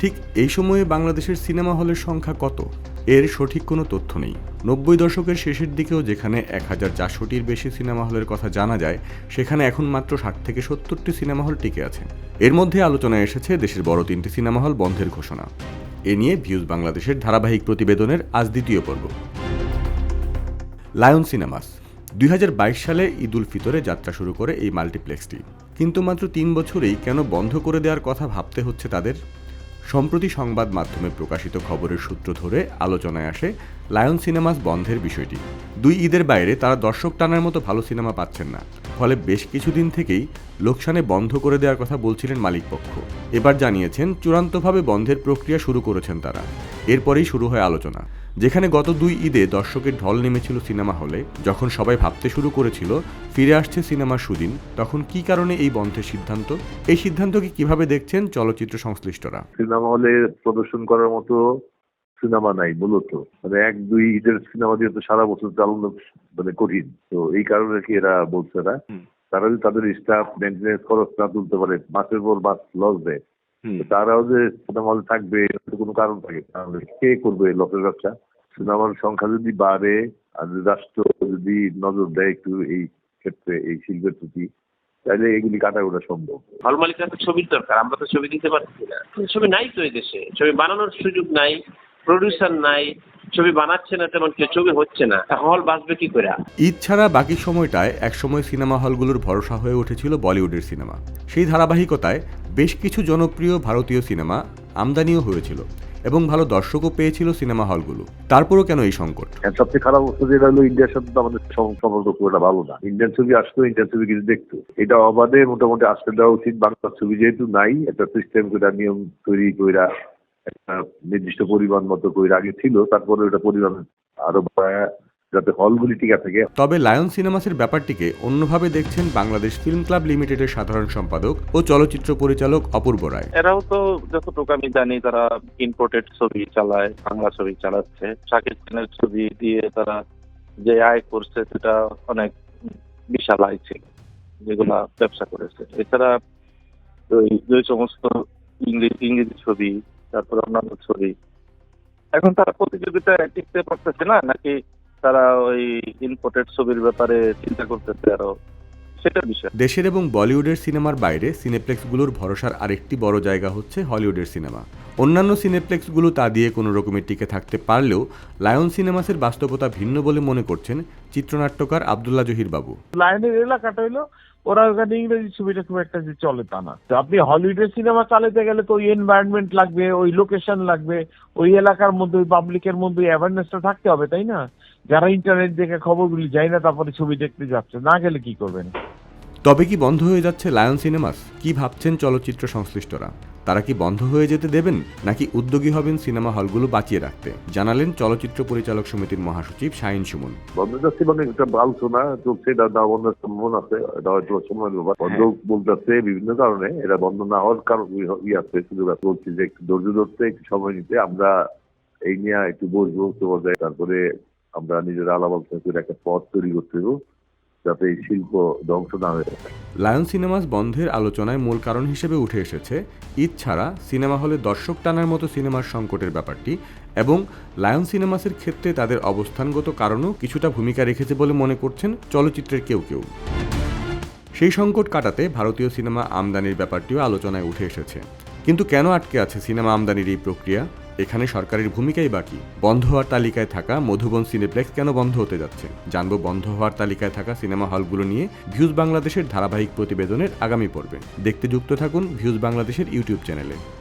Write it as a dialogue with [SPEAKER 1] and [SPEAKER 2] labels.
[SPEAKER 1] ঠিক এই সময়ে বাংলাদেশের সিনেমা হলের সংখ্যা কত? এর সঠিক কোনো তথ্য নেই। নব্বই দশকের শেষের দিকেও যেখানে এক হাজার চারশোটির বেশি সিনেমা হলের কথা জানা যায়, সেখানে এখন মাত্র ষাট থেকে সত্তরটি সিনেমা হল টিকে আছে। এর মধ্যে আলোচনায় এসেছে দেশের বড় তিনটি সিনেমা হল বন্ধের ঘোষণা। এ নিয়ে ভিউজ বাংলাদেশের ধারাবাহিক প্রতিবেদনের আজ দ্বিতীয় পর্ব। Lion Cinemas. দুই হাজার বাইশ সালে ঈদ উল ফিতরে যাত্রা শুরু করে এই মাল্টিপ্লেক্সটি। কিন্তু মাত্র তিন বছরেই কেন বন্ধ করে দেওয়ার কথা ভাবতে হচ্ছে তাদের? সম্প্রতি সংবাদ মাধ্যমে প্রকাশিত খবরের সূত্র ধরে আলোচনায় আসে লায়ন সিনেমাস বন্ধের বিষয়টি। দুই ঈদের বাইরে তারা দর্শক টানার মতো ভালো সিনেমা পাচ্ছেন না। ফলে বেশ কিছুদিন থেকেই লোকসানে বন্ধ করে দেওয়ার কথা বলছিলেন মালিকপক্ষ। এবার জানিয়েছেন, চূড়ান্তভাবে বন্ধের প্রক্রিয়া শুরু করেছেন তারা। এরপরেই শুরু হয় আলোচনা। যেখানে গত দুই ঈদে দর্শকের ঢল নেমেছিল সিনেমা হলে যখন সবাই ভাবতে শুরু করেছিল ফিরে আসছে সিনেমার সুদিন তখন কি কারণে এই বন্ধের সিদ্ধান্ত? এই সিদ্ধান্তকে কীভাবে দেখছেন চলচ্চিত্র সংশ্লিষ্টরা?
[SPEAKER 2] সিনেমা হলে প্রদর্শন করার মতো সিনেমা নাই মূলত। মানে এক দুই ঈদের সিনেমা দিয়ে তো সারা বছর চালানো মানে কঠিন তো এই কারণে কি এরা বলছে না। তারা যদি তাদের স্টাফ মেনটেন্স খরচ না তুলতে পারে মাসের পর মাস লস দেয়। তারাও যে সিনেমা হলে থাকবে কোনো কারণ থাকে তাহলে কে করবে লসের ব্যবসা? সিনেমার সংখ্যা যদি বাড়ে আর রাষ্ট্র যদি নজর দেয় একটু এই ক্ষেত্রে এই শিল্পের প্রতি তাহলে এগুলি কাটা ওটা সম্ভব।
[SPEAKER 3] হল মালিকরা তো ছবির দরকার আমরা তো ছবি দিতে পারছি না। ছবি নাই তো এই দেশে। ছবি বানানোর সুযোগ নাই প্রডিউসার নাই ছবি বানাচ্ছে না তেমন কেউ ছবি হচ্ছে না। হল বাঁচবে কি করে?
[SPEAKER 1] ঈদ ছাড়া বাকি সময়টায় একসময় সিনেমা হলগুলোর ভরসা হয়ে উঠেছিল বলিউডের সিনেমা। সেই ধারাবাহিকতায় বেশ কিছু জনপ্রিয় ভারতীয় সিনেমা আমদানিও হয়েছিল এবং ভালো দর্শকও পেয়েছিল সিনেমা হলগুলো। তারপরও কেন এই সংকট?
[SPEAKER 2] সবচেয়ে খারাপ অবস্থা যেটা হলো ইন্ডিয়ার সাথে আমাদের সম- সম্পর্ক খুব একটা ভালো না। ইন্ডিয়ান ছবি আসতো ইন্ডিয়ান ছবি কিছু দেখতো। এটা অবাধে মোটামুটি আসতে দেওয়া উচিত। বাংলা ছবি যেহেতু নাই, একটা সিস্টেম করে নিয়ম তৈরি কইরা, একটা নির্দিষ্ট পরিমাণ মতো কইরা আগে ছিল তারপরে ওটা পরিমাণ আরও যাতে হলগুলি টিকা থাকে।
[SPEAKER 1] তবে লায়ন সিনেমাসের ব্যাপারটিকে অন্যভাবে দেখছেন বাংলাদেশ ফিল্ম ক্লাব লিমিটেডের সাধারণ সম্পাদক ও চলচ্চিত্র পরিচালক অপূর্ব রায়।
[SPEAKER 4] এরাও তো যতটুকু আমি জানি তারা ইম্পোর্টেড ছবি চালায় বাংলা ছবি চালাচ্ছে। শাকিব খানের ছবি দিয়ে তারা যে আয় করছে সেটা অনেক বিশাল আয় ছিল যেগুলা ব্যবসা করেছে। এছাড়া ওই যে সমস্ত ইংরেজি ইংরেজি ছবি তারপর অন্যান্য ছবি এখন তারা প্রতিযোগিতায় টিকতে পারতেছে না নাকি তারা ওই ইম্পোর্টেড ছবির ব্যাপারে চিন্তা করতেছে আরও। সেটা বিষয়।
[SPEAKER 1] দেশের এবং বলিউডের সিনেমার বাইরে সিনেপ্লেক্সগুলোর ভরসার আরেকটি বড় জায়গা হচ্ছে হলিউডের সিনেমা। অন্যান্য সিনেপ্লেক্সগুলো তা দিয়ে কোনো রকমের টিকে থাকতে পারলেও লায়ন সিনেমাসের বাস্তবতা ভিন্ন বলে মনে করছেন চিত্রনাট্যকার আবদুল্লাহ জহির বাবু।
[SPEAKER 5] লাইনের এলাকাটা হইল ওরা ওখানে ইংরেজি ছবিটা খুব একটা যে চলে তা না। তো আপনি হলিউডের সিনেমা চালাতে গেলে তো ওই এনভায়রনমেন্ট লাগবে ওই লোকেশন লাগবে ওই এলাকার মধ্যে ওই পাবলিকের মধ্যে অ্যাওয়ারনেসটা থাকতে হবে তাই না? যারা ইন্টারনেট দেখে খবরগুলি যায় না তারপরে ছবি দেখতে যাচ্ছে না গেলে কি করবেন?
[SPEAKER 1] তবে কি বন্ধ হয়ে যাচ্ছে লায়ন সিনেমাস? কি ভাবছেন চলচ্চিত্র সংশ্লিষ্টরা? তারা কি বন্ধ হয়ে যেতে দেবেন নাকি উদ্যোগী হবেন সিনেমা হলগুলো বাঁচিয়ে রাখতে? জানালেন চলচ্চিত্র পরিচালক সমিতির মহাসচিব শাহিন সুমন।
[SPEAKER 2] বন্ধ যাচ্ছে মানে একটা আলোচনা চলছে এটা না বন্ধের সম্ভাবনা আছে এটা হয়তো সময়ের বন্ধ বলতেছে বিভিন্ন কারণে এটা বন্ধ না হওয়ার কারণ ই আছে সুযোগ বলছি যে একটু ধৈর্য ধরতে একটু সময় নিতে আমরা এই নিয়ে একটু বসবো তোমাদের তারপরে আমরা নিজেরা আলোচনা করে একটা পথ তৈরি করতে হবে যাতে এই শিল্প ধ্বংস না হয়ে
[SPEAKER 1] লায়ন সিনেমাস বন্ধের আলোচনায় মূল কারণ হিসেবে উঠে এসেছে, ঈদ ছাড়া সিনেমা হলে দর্শক টানার মতো সিনেমার সংকটের ব্যাপারটি এবং লায়ন সিনেমাসের ক্ষেত্রে তাদের অবস্থানগত কারণও কিছুটা ভূমিকা রেখেছে বলে মনে করছেন চলচ্চিত্রের কেউ কেউ। সেই সংকট কাটাতে ভারতীয় সিনেমা আমদানির ব্যাপারটিও আলোচনায় উঠে এসেছে। কিন্তু কেন আটকে আছে সিনেমা আমদানির এই প্রক্রিয়া? এখানে সরকারের ভূমিকাই বাকি। বন্ধ হওয়ার তালিকায় থাকা মধুবন সিনেপ্লেক্স কেন বন্ধ হতে যাচ্ছে? জানব বন্ধ হওয়ার তালিকায় থাকা সিনেমা হলগুলো নিয়ে ভিউজ বাংলাদেশের ধারাবাহিক প্রতিবেদনের আগামী পর্বে। দেখতে যুক্ত থাকুন ভিউজ বাংলাদেশের ইউটিউব চ্যানেলে।